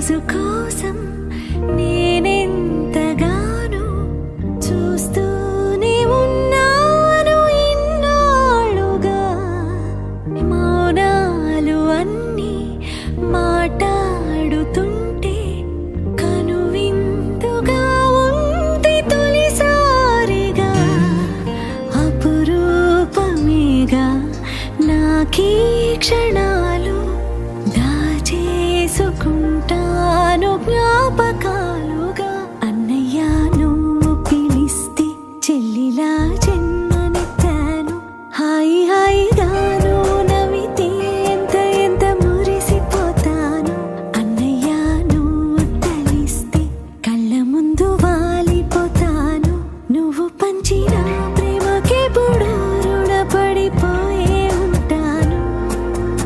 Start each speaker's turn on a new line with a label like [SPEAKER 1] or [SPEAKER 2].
[SPEAKER 1] రోజు కోసం నేనెంతగానో చూస్తూనే ఉన్నాను ఇన్నాళ్ళుగా. మౌనాలు అన్నీ మాట్లాడుతుంటే కనువిందుగా ఉంది తొలిసారిగా. అపురూపమేగా నాకీ క్షణ జ్ఞాపకాలుగా అన్నయ్య నువ్వు పిలిస్తే చెల్లిలా చె